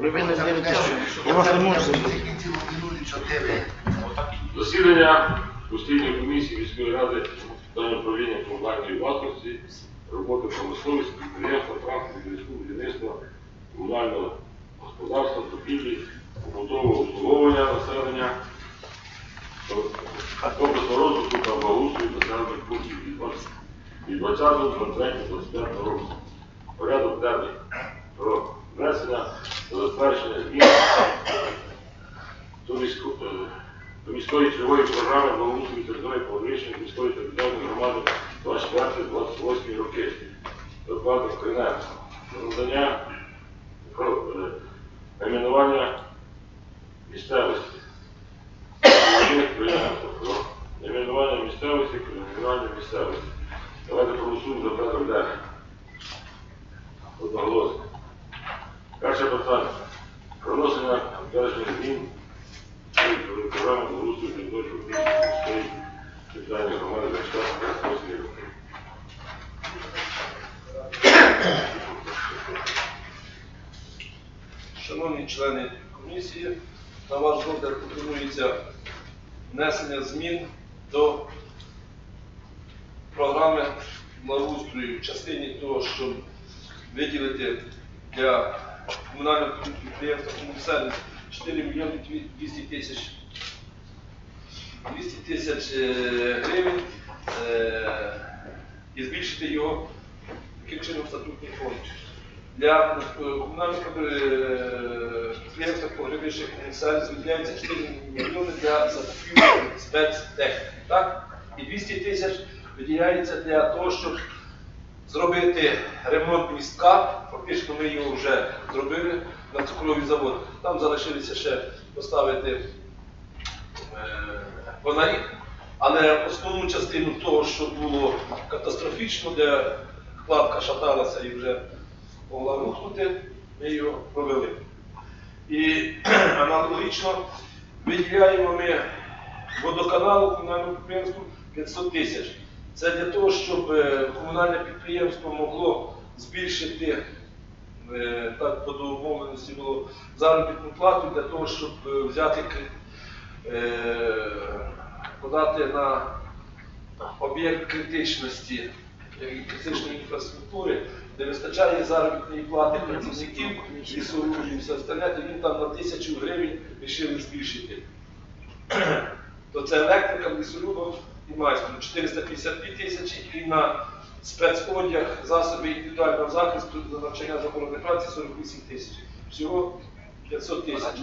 Ви винні я вас не можу забути. Засідання постійної комісії міської ради з управління комунальної власності, роботи промисловості, підприємства, транспорту, зв'язку, будівництва, комунального господарства, торгівлі, побутового обслуговування населення, обласного розвитку та благоустрою населених пунктів від 20 від 20.23.25 року. Порядок денний про внесення затвердження змін до е, міської цільової програми благоустрою території Павлічної міської територіальної громади 24-28 роки. Докладно Криненко. Надання про е, найменування місцевості. Найменування місцевості, про найменування місцевості. Давайте проголосуємо за порядок денний. Одноголосно. Перше питання. Про внесення теперішніх змін програми благоустрою території міської територіальної громади 24-28 роки. Шановні члени комісії, на ваш розгляд пропонується внесення змін до програми благоустрою в частині того, щоб виділити для комунального підприємства «Комунсервіс» 4 мільйони 200 тисяч 200 тисяч е, гривень е, і збільшити його таким чином статутний фонд. Для е, комунального підприємства погребище комунсервіс виділяється 4 мільйони для закупівлі спецтехніки. Так? І 200 тисяч виділяється для того, щоб зробити ремонт містка. Фактично ми його вже зробили на цукровий завод. Там залишилося ще поставити е, фонарі, але основну частину того, що було катастрофічно, де кладка шаталася і вже могла рухнути, ми його провели. І аналогічно виділяємо ми водоканалу комунальному підприємству 500 тисяч. Це для того, щоб е, комунальне підприємство могло збільшити, так по домовленості було заробітну плату для того, щоб е, взяти е, подати на об'єкт критичності е, критичної інфраструктури, де вистачає заробітної плати працівників лісорубів і все остальне, то він там на тисячу гривень вирішили збільшити. То це електрика, лісорубам і майстрам 452 тисячі і на спецодяг, засоби індивідуального захисту за навчання заборони праці 48 тисяч. Всього 500 тисяч.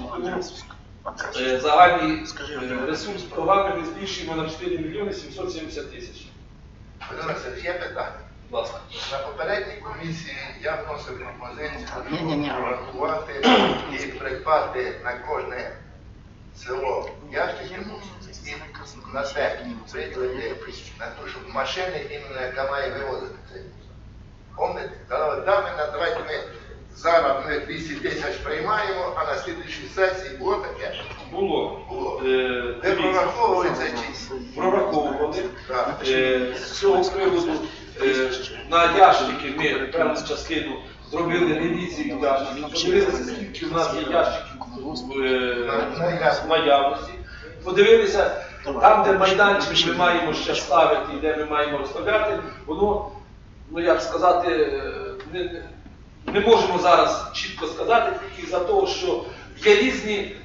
Е, Загальний е, ресурс програми ми збільшуємо на 4 мільйони 770 тисяч. Є питання. На попередній комісії я вносив пропозицію врахувати і придбати на кожне село ящиків і на техніку виділити на те, щоб машини іменно яка має вивозити. Помните? Давайте ми зараз ми 200 тисяч приймаємо, а на слідчій сесії було таке. Було. Було. Е, Де прораховується чи? прораховували. Е, З цього приводу е, на ящики ми певну частину зробили ревізію ящиків, подивилися, скільки у нас є ящиків в наявності. Подивилися, там, де майданчик ми маємо ще ставити, і де ми маємо розставляти, воно, ну як сказати, е, не, не, можемо зараз чітко сказати, тільки за того, що є різні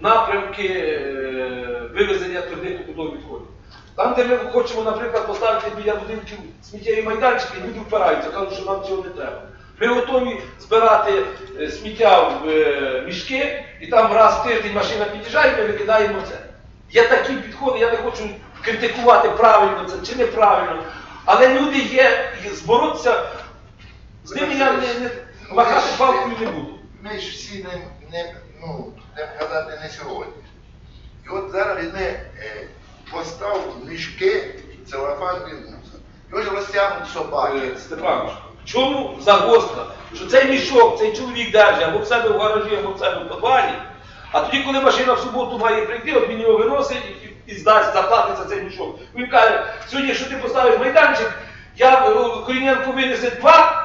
напрямки е, вивезення твердих побутових відходів. Там, де ми хочемо, наприклад, поставити біля будинків сміттєві майданчики, люди впираються, кажуть, що нам цього не треба. Ми готові збирати е, сміття в е, мішки, і там раз в тиждень машина під'їжджає, ми викидаємо це. Є такі підходи, я не хочу критикувати правильно це чи неправильно, але люди є, і зборотися з ними я не, не махати палкою не буду. Ми ж всі не, не ну, не казати не сьогодні. І от зараз візьми е, постав мішки, целофановий мусор. Його ж розтягнуть собаки. Степанович, в чому загвоздка? Що цей мішок, цей чоловік держить або в себе в гаражі, або в себе в подвалі, а тоді, коли машина в суботу має прийти, от він його виносить і, і здасть, заплатить за цей мішок. Він каже, сьогодні, якщо ти поставиш майданчик, я е, Корнієнко винесе два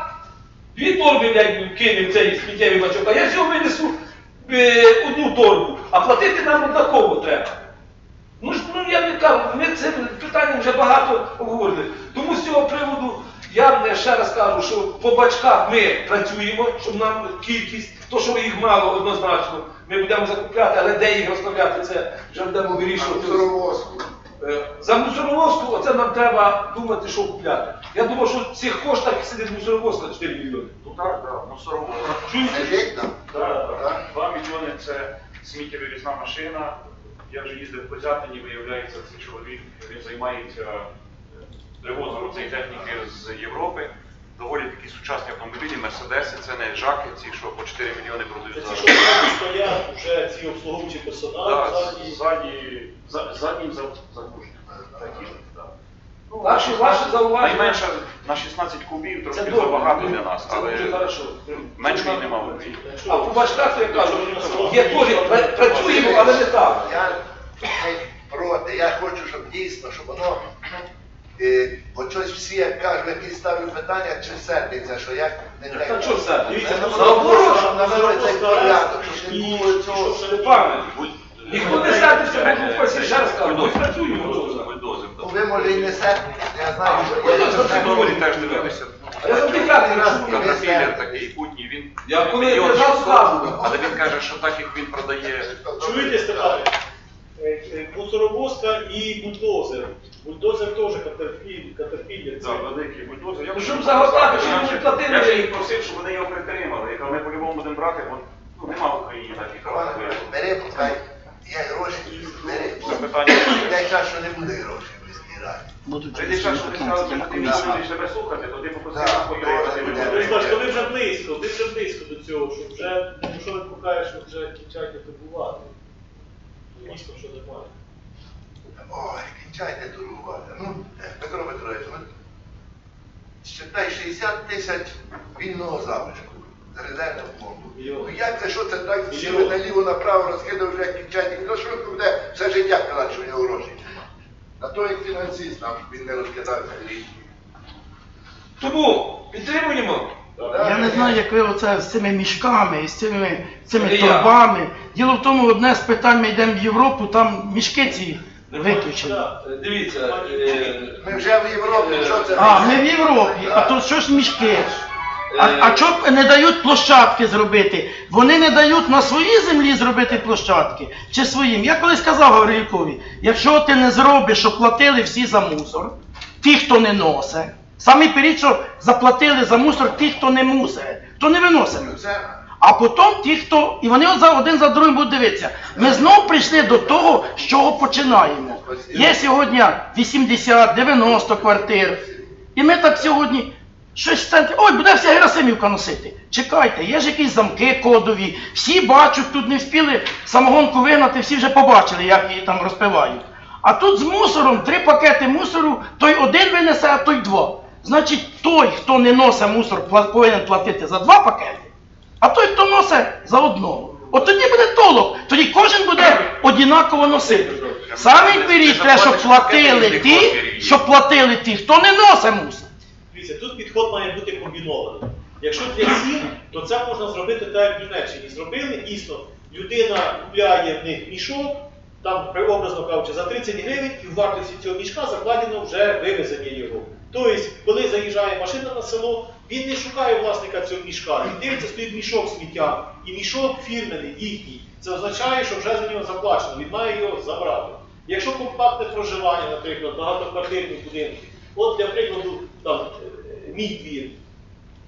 Дві торби, блядь, кинемо цей сміттєвий бачок, а я всього винесу е, одну торбу, а платити нам однаково треба. Ну ж ну я не кажу, ми це питання вже багато обговорили. Тому з цього приводу я е, ще раз кажу, що по бачках ми працюємо, щоб нам кількість, то що їх мало однозначно, ми будемо закупляти, але де їх розставляти, це вже будемо вирішувати. Е, За мусоровозку оце нам треба думати, що купляти. Я думаю, що в цих коштах сидить мусоровозка 4 мільйони. Ну так, так, мусоровоз. Сидить там. Так, 2 мільйони це сміттєвивізна машина. Я вже їздив в Козятині, виявляється, цей чоловік, він займається привозом цієї техніки з Європи. Доволі такі сучасні автомобілі, мерседеси, це не жаки, ці, що по 4 мільйони Це продають зараз. що стоять, вже ці обслуговуючі персонал, задні. заднім. Ну, Ваші, ваші зауваження. Найменше на 16 кубів, Це трошки забагато для нас, але хорошо. меншої нема в Україні. А по бачках, то я кажу, є теж, працюємо, але не так. Я проти, я хочу, щоб дійсно, щоб воно. Е, бо щось всі, як кажуть, які ставлять питання, чи сердиться, що як не Та що все? Дивіться, ну, наоборот, навели цей порядок, щоб не було цього. Степане, ніхто не сядеться, бо тут пасі ще раз ми працюємо. Ну, Ви може і не сердитесь, я знаю, що я не. Доволі теж дивилися. Я що ви такий путній, він Я коли 600, скажу. але він каже, що так як він продає Чуєте, Степане? Мусоровозка і бульдозер. Bульдозер теж катерпілля. за великий бульдозер. Я Ну, щоб загортати, щоб вони платили. Я вже їх просив, щоб вони його притримали. Я кажу, ми по-любому будемо брати, бо ну, нема в Україні таких автомобілів. Бери, пускай, є гроші, бери. Це питання. Дай час, що не буде грошей в міській раді. Прийде час, що вони сказали, що ти Да. будеш тебе слухати, то ти попросив Да. Тобто, ви вже близько, ви вже близько до цього, що вже, ну, що ви покажеш, що вже кінчайте турбувати. Дійсно, що немає. Ой, кінчайте турбувати. Ну, Петро Петрович, ну, считай 60 тисяч вільного залишку з резервного фонду. Ну як це, що це так всі ви наліво направо розкидав вже кінчайте? Хто ж він буде все життя казати, що в нього немає? На то як фінансист нам він не розкидався річ. Тому підтримуємо. Я не знаю, як ви оце з цими мішками і з цими, цими Це я. торбами. Діло в тому, одне з питань ми йдемо в Європу, там мішки ці. Е, Дивіться, е, Ми вже в Європі, що це? А, ми в Європі, а то що ж мішки? А, Е, а чого б не дають площадки зробити? Вони не дають на своїй землі зробити площадки чи своїм. Я колись казав Гаврилюкові, якщо ти не зробиш, що платили всі за мусор, ті, хто не носить, самі що заплатили за мусор ті, хто не мусить, хто не виносить. А потім ті, хто. І вони один за другим будуть дивитися. Ми знов прийшли до того, з чого починаємо. Є сьогодні 80-90 квартир. І ми так сьогодні щось в. Ой, буде вся Герасимівка носити. Чекайте, є ж якісь замки кодові. Всі бачать, тут не встигли самогонку вигнати, всі вже побачили, як її там розпивають. А тут з мусором три пакети мусору, той один винесе, а той два. Значить, той, хто не носить мусор, повинен платити за два пакети. А той, хто носить за одного. От тоді буде толок, тоді кожен буде однаково носити. Саме вперед треба, щоб платили ті, щоб платили ті, хто не носить мусор. Дивіться, тут підход має бути комбінований. Якщо для всіх, то це можна зробити так, як в Німеччині. Зробили дійсно, людина купляє в них мішок, там при- образно кажучи, за 30 гривень, і в вартості цього мішка закладено вже вивезення його. Тобто, коли заїжджає машина на село, він не шукає власника цього мішка. Він дивиться, стоїть мішок сміття, і мішок фірменний, їхній. Це означає, що вже за нього заплачено, він має його забрати. Якщо компактне проживання, наприклад, багатоквартирні будинки, от для прикладу, там, е, мій двір,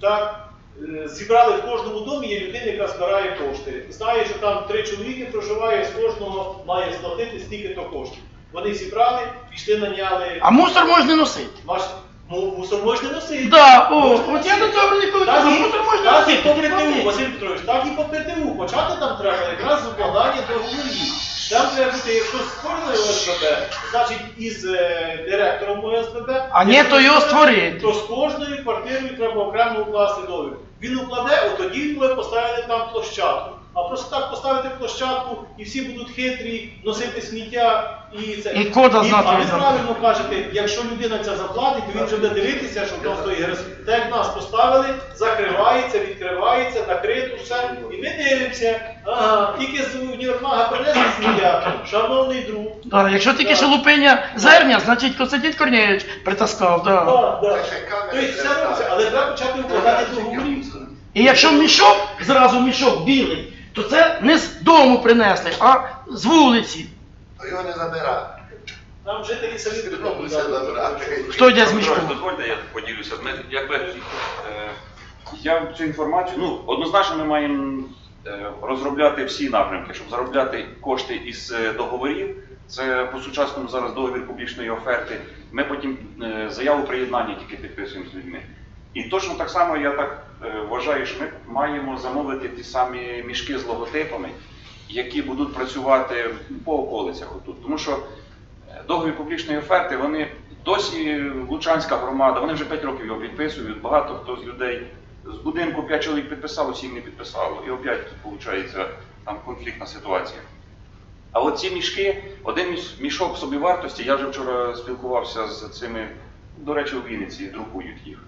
так, е, зібрали в кожному домі, є людина, яка збирає кошти. Знає, що там три чоловіки проживає, з кожного має сплатити стільки-то коштів. Вони зібрали, пішли, наняли. А мусор можна носити. Маш... му- Мусор можна носити. Да, о, от я до цього ніколи Так кажу, і, мусор можна так і по не ПТУ. Василь Петрович, так і по ПТУ. Почати там треба якраз з укладання договорів. Там треба бути, якщо створили ОСББ, значить із е, директором ОСББ. А ні, то його створити. То з кожною квартирою треба окремо укласти договір. він укладе, от тоді він буде поставити там площадку. А просто так поставити площадку і всі будуть хитрі, носити сміття і це. І кода знати А ви правильно кажете, якщо людина це заплатить, то він вже буде дивитися, що там стоїть грес. Так як нас поставили, закривається, відкривається, накрито все. І ми дивимося. Ага, тільки з універмага принесли сміття, шановний друг. Да, якщо тільки шелупиня зерня, значить Костянтин Корнєвич притаскав. Да. Да, да. Це Тобто все робиться, але треба почати укладати договорів. І якщо мішок, зразу мішок білий, то це не з дому принесли, а з вулиці. То його не забирати. Нам жителі самі все забирати. Хто йде з мішком? Дозвольте, я поділюся. Ми, якби, е, я цю інформацію, ну, однозначно ми маємо е, розробляти всі напрямки, щоб заробляти кошти із е, договорів. Це по сучасному зараз договір публічної оферти. Ми потім е, заяву приєднання тільки підписуємо з людьми. І точно так само я так вважаю, що ми маємо замовити ті самі мішки з логотипами, які будуть працювати по околицях отут. Тому що Е, договір публічної оферти, вони досі Лучанська громада, вони вже 5 років його підписують. Багато хто з людей з будинку 5 чоловік підписало, всім не підписало. І опять виходить там конфліктна ситуація. А от ці мішки, один міш- мішок собівартості, я вже вчора спілкувався з цими, до речі, у Вінниці друкують їх.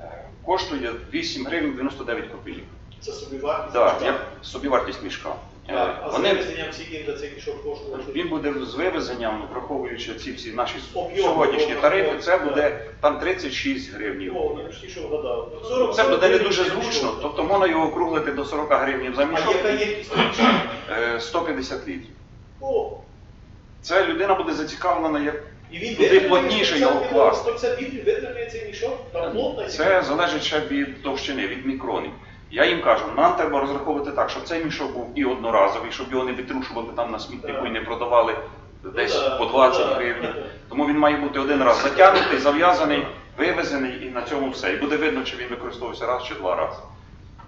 Е, Коштує 8 гривень 99 копійок. Це собі вартість. Так, як собівартість мішка. Е, Так, а з вивезенням скільки цих мішок коштує? він буде з вивезенням, ну, враховуючи ці всі наші Об'єм, сьогоднішні об'єм, тарифи, це буде там 36 гривнів. О, ну, почти що вгадав. 40, Це буде не дуже зручно, мішок. тобто можна його округлити до 40 гривень за А яка ємність мішка? е, 150 літрів. О, Це людина буде зацікавлена, як і він Туди плотніше його літрів, класти. 150 літрів витримає цей мішок, там плотно. це залежить ще від товщини, від мікронів. Я їм кажу, нам треба розраховувати так, щоб цей мішок був і одноразовий, щоб його не витрушували там на смітнику і не продавали десь по 20 гривень. Тому він має бути один раз затягнутий, зав'язаний, вивезений і на цьому все. І буде видно, чи він використовується раз чи два рази.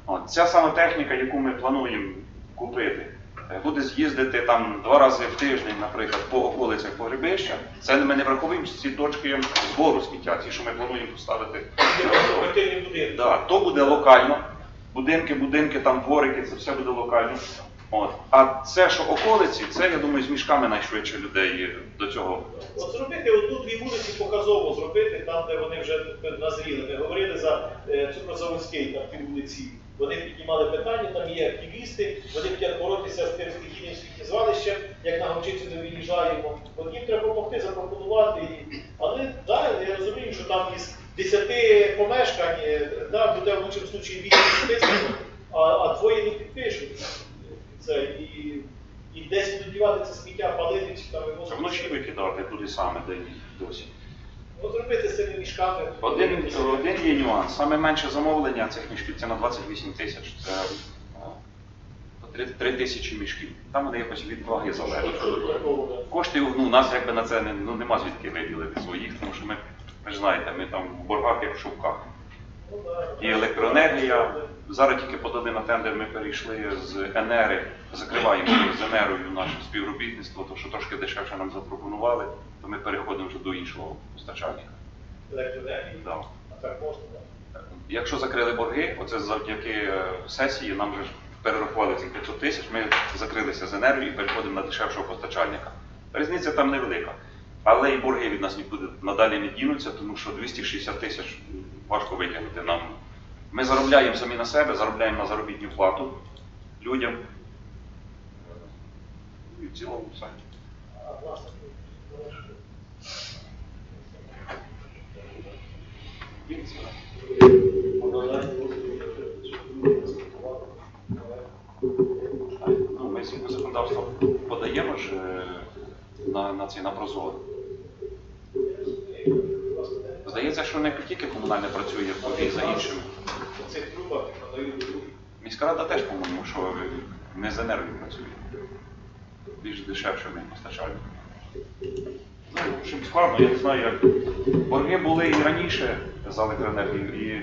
От, ця саме техніка, яку ми плануємо купити, е, буде з'їздити там два рази в тиждень, наприклад, по околицях погребища. Це ми не враховуємо ці точки збору сміття, ті, що ми плануємо поставити. Да, то буде локально. Будинки, будинки, там дворики, це все буде локально. От. А це, що околиці, це, я думаю, з мішками найшвидше людей до цього. От зробити отут дві вулиці показово зробити, там, де вони вже назріли. Ми говорили за е, Цукрозаводський, там ті вулиці. Вони піднімали питання, там є активісти, вони хочуть боротися з тим стихійним сміттєзвалищем, як на Гавчицю не виїжджаємо. От їм треба допомогти, запропонувати. Але да, я розумію, що там із 10 помешкань, е, да, буде в лучшому випадку 8 підписано, а, а двоє не підпишуть. Це і, і десь будуть дівати це сміття, палити чи там вивозити. Вночі викидати туди саме, де досі. Ну, зробити з цими мішками. Один, один є нюанс. Саме менше замовлення цих мішків це на 28 тисяч. Це е, 3, 3 тисячі мішків. Там вони якось від ваги залежать. Коштів ну, у нас якби на це не, ну, нема звідки виділити своїх, тому що ми, ви ж знаєте, ми там в боргах як в шовках. Ну, да. І електроенергія. Зараз тільки подали на тендер, ми перейшли з Енери, закриваємо з Енерою наше співробітництво, тому що трошки дешевше нам запропонували, то ми переходимо вже до іншого постачальника. Да. Якщо закрили борги, оце завдяки е, сесії, нам вже перерахували ці 500 тисяч, ми закрилися з енергією і переходимо на дешевшого постачальника. Різниця там невелика. Але і борги від нас нікуди надалі не дінуться, тому що 260 тисяч важко витягнути нам. Ми заробляємо самі на себе, заробляємо на заробітну плату людям. І в цілому все. Ну, ми згідно законодавства подаємо ж е, на, на ці на прозоро. Здається, що не тільки комунальне працює, а і за іншими. В цих трубах надають до Міська рада теж, по-моєму, що не з енергією працює. Більш дешевшими постачальниками. Ну, в общем, складно, я не знаю, як. Борги були і раніше за електроенергію, і,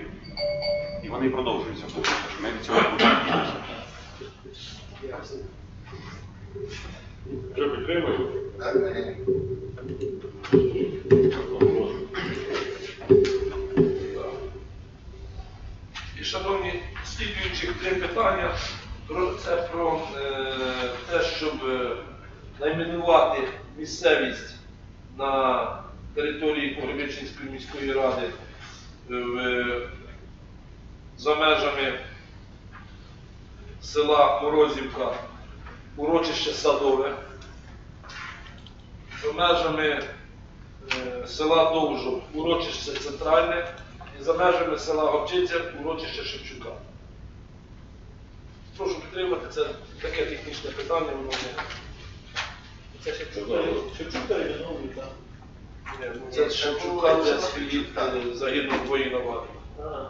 і вони продовжуються. поки що. Ми від цього будемо діятися. Вже підтримуємо. Про е, те, щоб е, найменувати місцевість на території Погребичинської міської ради е, за межами села Морозівка, урочище Садове, за межами села Довжу, урочище Центральне, і за межами села Гопчиця, урочище Шевчука. Прошу підтримати, це таке технічне питання, воно не. Це Шевчук пере- Шевчук перейменовує, так. Ні, ну, Це Шевчука, де стоїть е, загинув воїн аварії. А.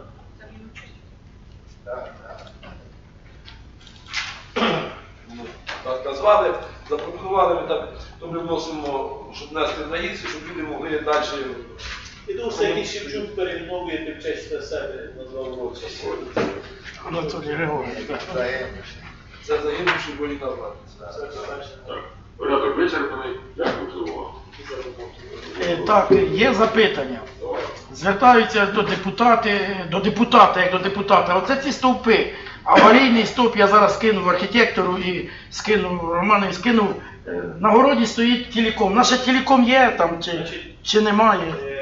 Так, так. Ну, Так назвали, запропонували ми так, то ми вносимо, щоб внести на гіці, щоб люди могли далі. І тому все який Шевчук перейменовує в честь себе назвав урочище. Анатолій Григорович. Це воїн аварії. Це. Так, порядок вичерпаний. Дякую за увагу. Е, Так, є запитання. Звертаються до депутати, до депутата, як до депутата. Оце ці стовпи. Аварійний стовп я зараз скинув архітектору і скинув Романові, скинув. Е, На городі стоїть телеком. Наше телеком є там чи, чи немає. Е,